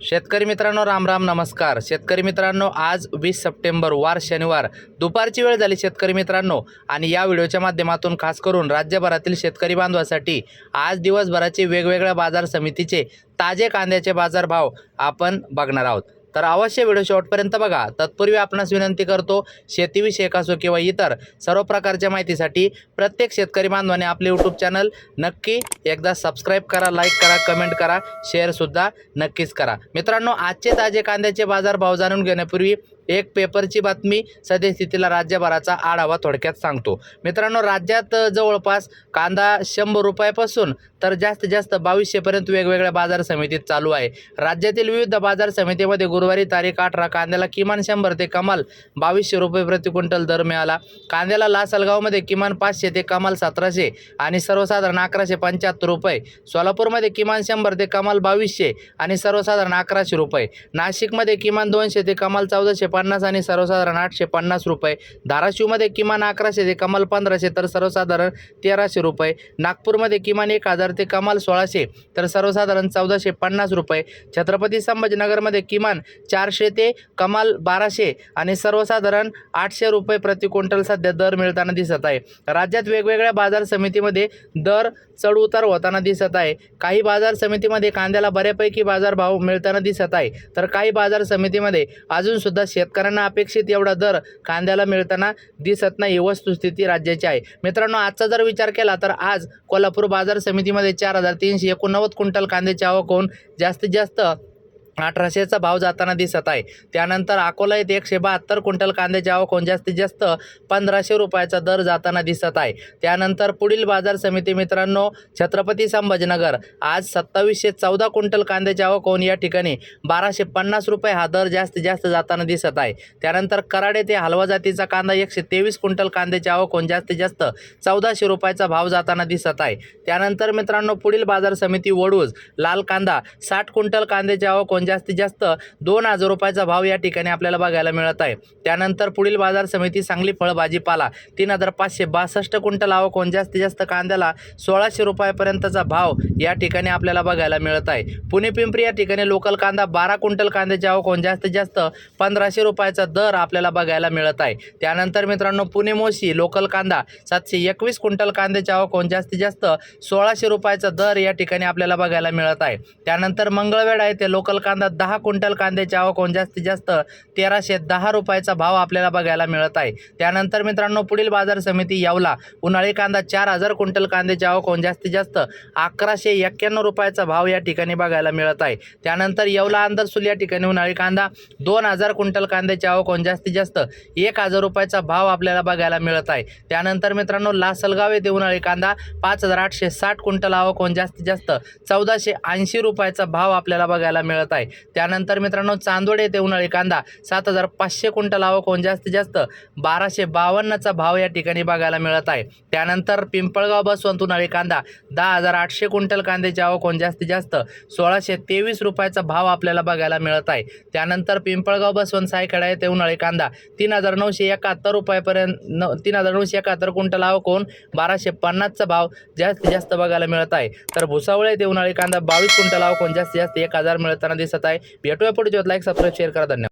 शेतकरी मित्रांनो राम राम नमस्कार. शेतकरी मित्रांनो आज वीस सप्टेंबर वार शनिवार. दुपारची वेळ झाली शेतकरी मित्रांनो आणि या व्हिडिओच्या माध्यमातून खास करून राज्यभरातील शेतकरी बांधवासाठी आज दिवसभराचे वेगवेगळ्या बाजार समितीचे ताजे कांद्याचे बाजारभाव आपण बघणार आहोत. तर अवश्य व्हिडिओ शेवटपर्यंत बघा. तत्पूर्वी आपणास विनंती करतो शेतीविषयक असो किंवा इतर सर्व प्रकारच्या माहितीसाठी प्रत्येक शेतकरी बांधवाने आपले यूट्यूब चॅनल नक्की एकदा सबस्क्राईब करा लाईक करा कमेंट करा शेअरसुद्धा नक्कीच करा. मित्रांनो आजचे ताजे कांद्याचे बाजारभाव जाणून घेण्यापूर्वी एक पेपरची बातमी सद्यस्थितीला राज्यभराचा आढावा थोडक्यात सांगतो. मित्रांनो राज्यात जवळपास कांदा शंभर रुपयापासून तर जास्तीत जास्त बावीसशेपर्यंत वेगवेगळ्या बाजार समितीत चालू आहे. राज्यातील विविध बाजार समितीमध्ये गुरुवारी तारीख अठरा कांद्याला किमान शंभर ते कमाल बावीसशे रुपये प्रति क्विंटल दर मिळाला. कांद्याला लासलगावमध्ये किमान पाचशे ते कमाल सतराशे आणि सर्वसाधारण अकराशे पंच्याहत्तर रुपये. सोलापूरमध्ये किमान शंभर ते कमाल बावीसशे आणि सर्वसाधारण अकराशे रुपये. नाशिकमध्ये किमान दोनशे ते कमाल चौदाशे पन्नास आणि सर्वसाधारण आठशे पन्नास रुपये. धाराशिवमध्ये किमान अकराशे ते कमाल पंधराशे तर सर्वसाधारण तेराशे रुपये. नागपूरमध्ये किमान एक हजार ते कमाल सोळाशे तर सर्वसाधारण चौदाशे पन्नास रुपये. छत्रपती संभाजीनगरमध्ये किमान चारशे ते कमाल बाराशे आणि सर्वसाधारण आठशे रुपये प्रति क्विंटल सध्या दर मिळताना दिसत आहे. राज्यात वेगवेगळ्या बाजार समितीमध्ये दर चढउतार होताना दिसत आहे. काही बाजार समितीमध्ये कांद्याला बऱ्यापैकी बाजारभाव मिळताना दिसत आहे. तर काही बाजार समितीमध्ये अजूनसुद्धा शेतकऱ्यांना अपेक्षित एवढा दर कांद्याला मिळताना दिसत नाही. वस्तुस्थिती राज्याची आहे. मित्रांनो आजचा जर विचार केला तर आज कोल्हापूर बाजार समितीमध्ये चार हजार तीनशे एकोणनव्वद क्विंटल कांद्याची आवक होऊन जास्तीत जास्त अठराशेचा भाव जाताना दिसत आहे. त्यानंतर अकोला येथे एकशे बहात्तर क्विंटल कांद्याची आवक होऊन जास्तीत जास्त पंधराशे रुपयाचा दर जाताना दिसत आहे. त्यानंतर पुढील बाजार समिती मित्रांनो छत्रपती संभाजीनगर. आज सत्तावीसशे चौदा क्विंटल कांद्याची आवक होऊन या ठिकाणी बाराशे पन्नास रुपये हा दर जास्तीत जास्त जाताना दिसत आहे. त्यानंतर कराड येथे हलवा जातीचा कांदा एकशे तेवीस क्विंटल कांद्याची आवक होऊन जास्तीत जास्त चौदाशे रुपयाचा भाव जाताना दिसत आहे. त्यानंतर मित्रांनो पुढील बाजार समिती वडूज लाल कांदा साठ क्विंटल कांद्याची आवक होऊन जास्तीत जास्त दोन हजार रुपयाचा भाव या ठिकाणी आपल्याला बघायला मिळत आहे. त्यानंतर पुढील बाजार समिती सांगली फळ भाजीपाला तीन हजार पाचशे बासष्ट क्विंटल आवक होऊन जास्तीत जास्त कांद्याला सोळाशे रुपयापर्यंतचा भाव या ठिकाणी आपल्याला बघायला मिळत आहे. पुणे पिंपरी या ठिकाणी लोकल कांदा बारा क्विंटल कांद्याची आवक होऊन जास्तीत जास्त पंधराशे रुपयाचा दर आपल्याला बघायला मिळत आहे. त्यानंतर मित्रांनो पुणे मोशी लोकल कांदा सातशे एकवीस क्विंटल कांद्याची आवक होऊन जास्तीत जास्त सोळाशे रुपयाचा दर या ठिकाणी आपल्याला बघायला मिळत आहे. त्यानंतर मंगळवेढा येथे लोकल कांदा कांदा दहा क्विंटल कांद्याची आवक होऊन जास्तीत जास्त तेराशे दहा रुपयाचा भाव आपल्याला बघायला मिळत आहे. त्यानंतर मित्रांनो पुढील बाजार समिती येवला उन्हाळी कांदा चार हजार क्विंटल कांद्याची आवक होऊन जास्तीत जास्त अकराशे एक्क्याण्णव रुपयाचा भाव या ठिकाणी बघायला मिळत आहे. त्यानंतर येवला अंदरसूल या ठिकाणी उन्हाळी कांदा दोन हजार क्विंटल कांद्याची आवक होऊन जास्तीत जास्त एक हजार रुपयाचा भाव आपल्याला बघायला मिळत आहे. त्यानंतर मित्रांनो लासलगाव येथे उन्हाळी कांदा पाच हजार आठशे साठ क्विंटल आवक होऊन जास्तीत जास्त चौदाशे ऐंशी रुपयाचा भाव आपल्याला बघायला मिळत आहे. त्यानंतर मित्रांनो चांदोड येथे उन्हाळी कांदा. सात हजार पाचशे क्विंटल आवक होऊन जास्तीत जास्त बाराशे बावन्नचा भाव या ठिकाणी बघायला मिळत आहे. त्यानंतर पिंपळगाव बसवंत उन्हाळी कांदा. दहा हजार आठशे क्विंटल कांद्याची आवक होऊन जास्तीत जास्त सोळाशे तेवीस रुपयाचा भाव आपल्याला बघायला मिळत आहे. त्यानंतर पिंपळगाव बसवंत सायखेडा येथे उन्हाळी कांदा. तीन हजार नऊशे एकाहत्तर रुपयापर्यंत न तीन हजार नऊशे एकाहत्तर क्विंटल आवक होऊन बाराशे पन्नासचा भाव जास्तीत जास्त बघायला मिळत आहे. तर भुसावळ येथे उन्हाळी कांदा. बावीस क्विंटल आवक होऊन जास्तीत जास्त एक हजार मिळताना दिसत आहे. भेटूया पुढे लाईक सबस्क्राईब शेअर करा. धन्यवाद.